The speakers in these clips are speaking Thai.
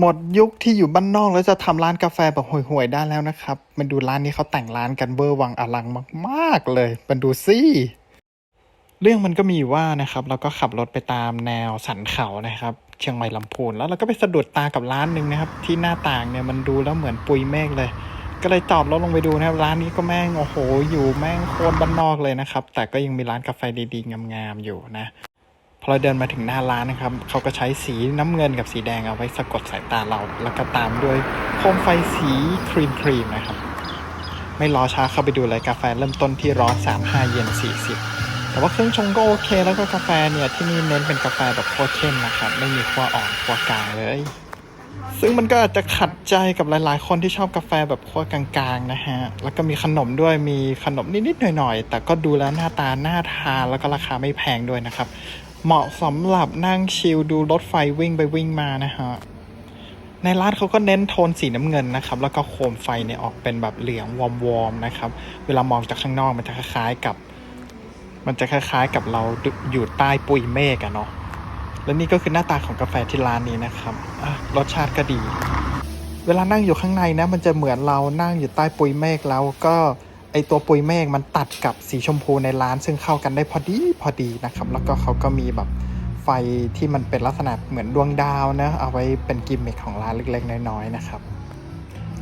หมดยุคที่อยู่บ้านนอกแล้วจะทำร้านกาแฟแบบห่วยๆได้แล้วนะครับ มันดูร้านนี้เขาแต่งร้านกันเบอร์วังอลังมากๆเลย มันดูสิเรื่องมันก็มีว่านะครับเราก็ขับรถไปตามแนวสันเขานะครับ เชียงใหม่ลำพูนแล้วเราก็ไปสะดุดตากับร้านหนึ่งนะครับ ที่หน้าต่างเนี่ยมันดูแล้วเหมือนปุยเมฆเลย ก็เลยจอดรถลงไปดูนะครับ ร้านนี้ก็แม่งโอ้โห อยู่แม่งโคตรบ้านนอกเลยนะครับ แต่ก็ยังมีร้านกาแฟดีๆงามๆอยู่นะ เราเดินมาถึงหน้าร้านนะครับ เขาก็ใช้สีน้ำเงินกับสีแดงเอาไว้สะกดสายตาเรา แล้วก็ตามด้วยโคมไฟสีครีมครีมนะครับ ไม่รอช้าเข้าไปดูเลยกาแฟเริ่มต้นที่ร้อน35เย็น40แต่ว่าเครื่องชงก็โอเค แล้วก็กาแฟเนี่ยที่นี่เน้นเป็นกาแฟแบบขั้วเข้มนะครับ ไม่มีขั้วอ่อนขั้วกลางเลย ซึ่งมันก็อาจจะขัดใจกับหลาย ๆ คนที่ชอบกาแฟแบบขั้วกลางๆนะฮะ แล้วก็มีขนมด้วย มีขนมนิดๆหน่อยๆ แต่ก็ดูแล้วหน้าตาน่าทานแล้วก็ราคาไม่แพงด้วยนะครับ เหมาะสำหรับนั่งชิลดูรถไฟวิ่งไปวิ่งมานะฮะ ในร้านเขาก็เน้นโทนสีน้ำเงินนะครับ แล้วก็โคมไฟเนี่ยออกเป็นแบบเหลืองวอมๆนะครับ เวลามองจากข้างนอกมันจะคล้ายๆกับ มันจะคล้ายๆกับเราอยู่ใต้ปุยเมฆอะเนาะ และนี่ก็คือหน้าตาของกาแฟที่ร้านนี้นะครับรสชาติก็ดี เวลานั่งอยู่ข้างในนะ มันจะเหมือนเรานั่งอยู่ใต้ปุยเมฆแล้วก็ ตัวปุยเมฆมันตัดกับสีชมพูในร้าน ซึ่งเข้ากันได้พอดีพอดีนะครับ แล้วก็เขาก็มีแบบไฟที่มันเป็นลักษณะเหมือนดวงดาวนะเอาไว้เป็นกิมมิคของร้านเล็กๆน้อยๆนะครับ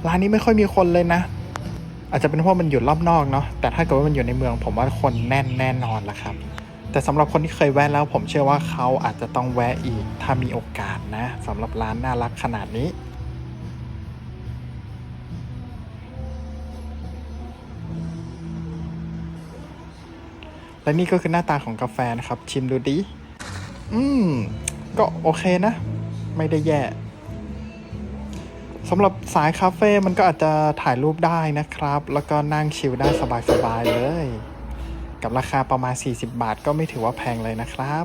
ร้านนี้ไม่ค่อยมีคนเลยนะ อาจจะเป็นเพราะมันอยู่รอบนอกเนาะแต่ถ้าเกิดว่ามันอยู่ในเมืองผมว่าคนแน่นแน่นอนละครับ แต่สำหรับคนที่เคยแวะแล้ว ผมเชื่อว่าเขาอาจจะต้องแวะอีกถ้ามีโอกาสนะสำหรับร้านน่ารักขนาดนี้ และนี่ก็คือหน้าตาของกาแฟนะครับ ชิมดูดิ อืม ก็โอเคนะ ไม่ได้แย่สำหรับสายคาเฟ่มันก็อาจจะถ่ายรูปได้นะครับ แล้วก็นั่งชิลได้สบายๆเลย กับราคาประมาณ 40 บาทก็ไม่ถือว่าแพงเลยนะครับ